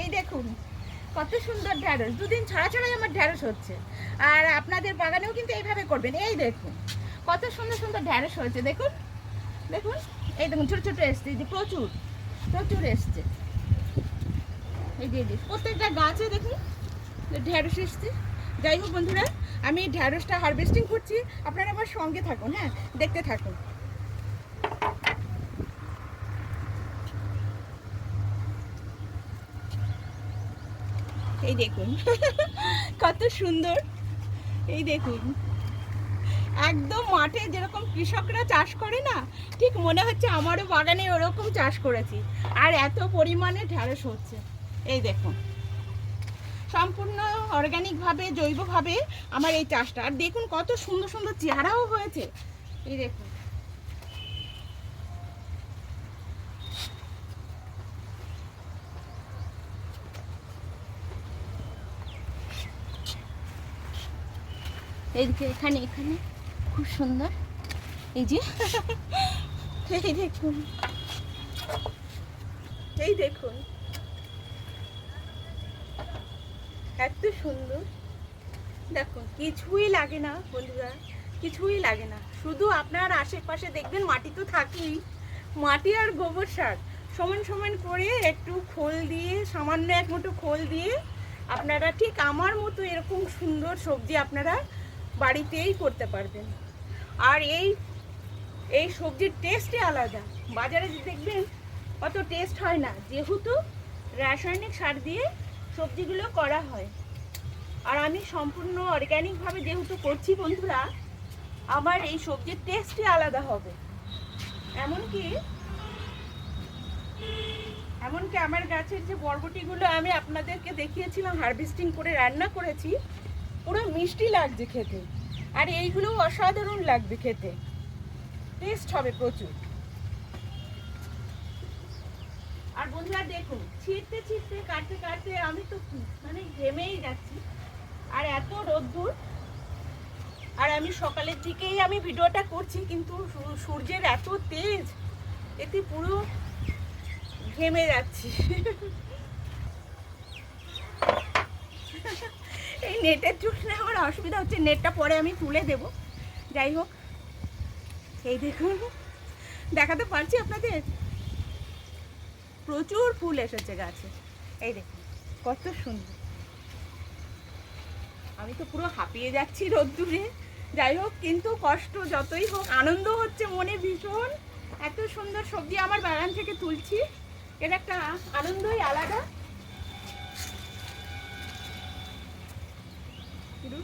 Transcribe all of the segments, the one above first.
এই দেখুন, কত সুন্দর ঢ্যাঁড়স। দুদিন ছাড়া ছাড়াই আমার ঢ্যাঁড়স হচ্ছে। আর আপনাদের বাগানেও কিন্তু এইভাবে করবেন। এই দেখুন, কত সুন্দর সুন্দর ঢ্যাঁড়স হয়েছে, দেখুন। দেখুন, এই দেখুন, ছোটো ছোটো এসছে যে প্রচুর প্রচুর এসছে। এই যে প্রত্যেকটা গাছে দেখুন, ঢ্যাঁড়স এসছে। যাই হোক বন্ধুরা, আমি ঢ্যাঁড়সটা হারভেস্টিং করছি। আপনারা আমার সঙ্গে থাকুন হ্যাঁ দেখতে থাকুন। এই দেখুন। কত সুন্দর। এই দেখুন। একদম মাঠে যেরকম কৃষকরা চাষ করে না, ঠিক মনে হচ্ছে আমারও বাগানে ওরকম চাষ করেছি। আর এত পরিমাণে ঢ্যাঁড়স হচ্ছে। এই দেখুন। সম্পূর্ণ অর্গানিকভাবে জৈবভাবে আমার এই চাষটা। আর দেখুন কত সুন্দর সুন্দর চেহারাও হয়েছে। এই দেখুন। এইদিকে এখানে এখানে। খুব সুন্দর। এই যে। এই দেখুন। এই দেখুন। এত সুন্দর। দেখুন, কিছুই লাগে না, বন্ধুরা। কিছুই লাগে না। শুধু আপনার আশেপাশে দেখবেন মাটি তো থাকেই। মাটি আর গোবর সার সমান সমান করে একটু খোল দিয়ে, সামান্য এক মুঠো খোল দিয়ে আপনারা ঠিক আমার মতো এরকম সুন্দর সবজি আপনারা বাড়িতেই করতে পারবেন। আর এই এই সবজির টেস্টই আলাদা। বাজারে দেখবেন, অত টেস্ট হয় না। যেহেতু রাসায়নিক সার দিয়ে সবজিগুলো করা হয়। আর আমি সম্পূর্ণ অর্গ্যানিকভাবে যেহেতু করছি বন্ধুরা, আমার এই সবজির টেস্টই আলাদা হবে। এমনকি এমনকি আমার গাছের যে বরবটিগুলো আমি আপনাদেরকে দেখিয়েছিলাম হারভেস্টিং করে রান্না করেছি পুরো মিষ্টি লাগছে খেতে। আর এইগুলো অসাধারণ লাগবে খেতে। টেস্ট হবে প্রচুর। আর বন্ধুরা দেখুন ছিঁড়তে ছিঁড়তে কাটতে কাটতে আমি তো মানে ঘেমেই যাচ্ছি। আর এত রোদ্দুর। আর আমি সকালের দিকেই আমি ভিডিওটা করছি, কিন্তু সূর্যের এত তেজ, এতে পুরো ঘেমে যাচ্ছি এই নেটের জন্য আমার অসুবিধা হচ্ছে, নেটটা পরে আমি তুলে দেব। যাই হোক, এই দেখুন, দেখাতে পারছি আপনাদের। প্রচুর ফুল এসেছে গাছে। এই দেখুন, কত সুন্দর। আমি তো পুরো হাঁপিয়ে যাচ্ছি রোদ্দুরে। যাই হোক, কিন্তু কষ্ট যতই হোক, আনন্দ হচ্ছে মনে ভীষণ। এত সুন্দর সবজি আমার বাগান থেকে তুলছি। এর একটা আনন্দই আলাদা।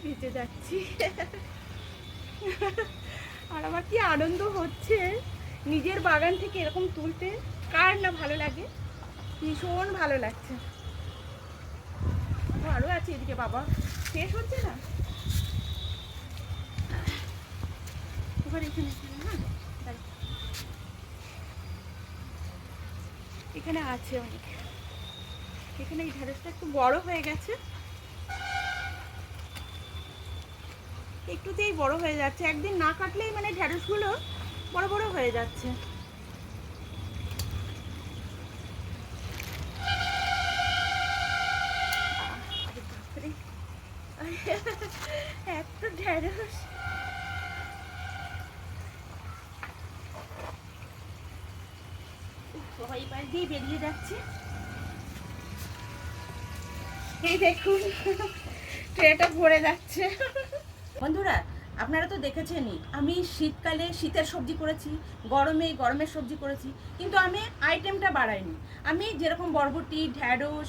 ভিজে যাচ্ছি। আর আমার কি আনন্দ হচ্ছে? নিজের বাগান থেকে এরকম তুলতে কার না ভালো লাগে? ভীষণ ভালো লাগছে। আরও আছে এদিকে বাবা। শেষ হচ্ছে না? হ্যাঁ? এখানে আছে অনেক। এখানে এই ঢেঁড়সটা একটু বড় হয়ে গেছে। একটুতেই বড় হয়ে যাচ্ছে। একদিন না কাটলেই মানে ঢেঁড়সগুলো বড় বড় হয়ে যাচ্ছে। এত সবাই পাশ বেরিয়ে যাচ্ছে। এই দেখুন, ট্রেটা ভরে যাচ্ছে। বন্ধুরা, আপনারা তো দেখেছেনই, আমি শীতকালে শীতের সবজি করেছি, গরমে গরমের সবজি করেছি, কিন্তু আমি আইটেমটা বাড়াইনি। আমি যেরকম বরবটি, ঢ্যাঁড়স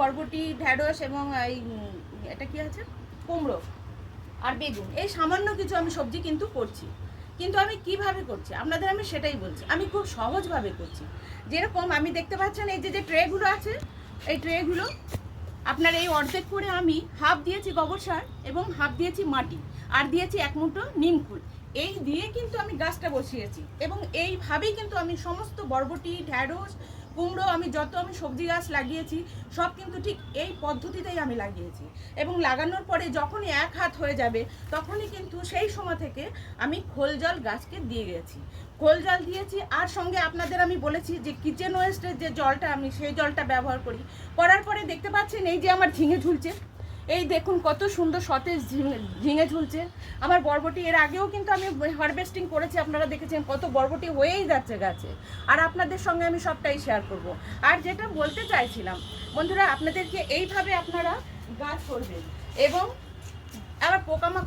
বরবটি, ঢ্যাঁড়স এবং এই এটা কি আছে? কুমড়ো আর বেগুন, এই সামান্য কিছু আমি সবজি কিন্তু করছি। কিন্তু আমি কীভাবে করছি? আপনাদের আমি সেটাই বলছি। আমি খুব সহজভাবে করছি। যেরকম আমি দেখতে পাচ্ছেন, এই যে যে ট্রেগুলো আছে, এই ট্রেগুলো আপনার এই অর্ধেক করে আমি হাফ দিয়েছি গোবর সার এবং হাফ দিয়েছি মাটি, আর দিয়েছি এক মুঠো নিম ফুল। এই দিয়ে কিন্তু আমি গাছটা বসিয়েছি। এবং এইভাবেই কিন্তু আমি সমস্ত বরবটি, ঢ্যাঁড়স কুমড়ো আমি যত আমি সবজি গাছ লাগিয়েছি, সব কিন্তু ঠিক এই পদ্ধতিতেই আমি লাগিয়েছি। এবং লাগানোর পরে যখনই এক হাত হয়ে যাবে, তখনই কিন্তু সেই সময় থেকে আমি খোল জল গাছকে দিয়ে গেছি। খোল জল দিয়েছি, আর সঙ্গে আপনাদের আমি বলেছি যে কিচেন ওয়েস্টের যে জলটা আমি সেই জলটা ব্যবহার করি। করার পরে দেখতে পাচ্ছেন এই যে আমার ঝিঙে ঝুলছে। এই দেখুন কত সুন্দর সতেজ ঝিঙে ঝুলছে। আমার বরবটি, এর আগেও কিন্তু আমি হারভেস্টিং করেছি, আপনারা দেখেছেন কত বরবটি হয়েই যাচ্ছে গাছে। আর আপনাদের সঙ্গে আমি সবটাই শেয়ার করব। আর যেটা বলতে চাইছিলাম, বন্ধুরা, আপনাদেরকে এইভাবে আপনারা গাছ করবেন এবং আবার পোকামাকড়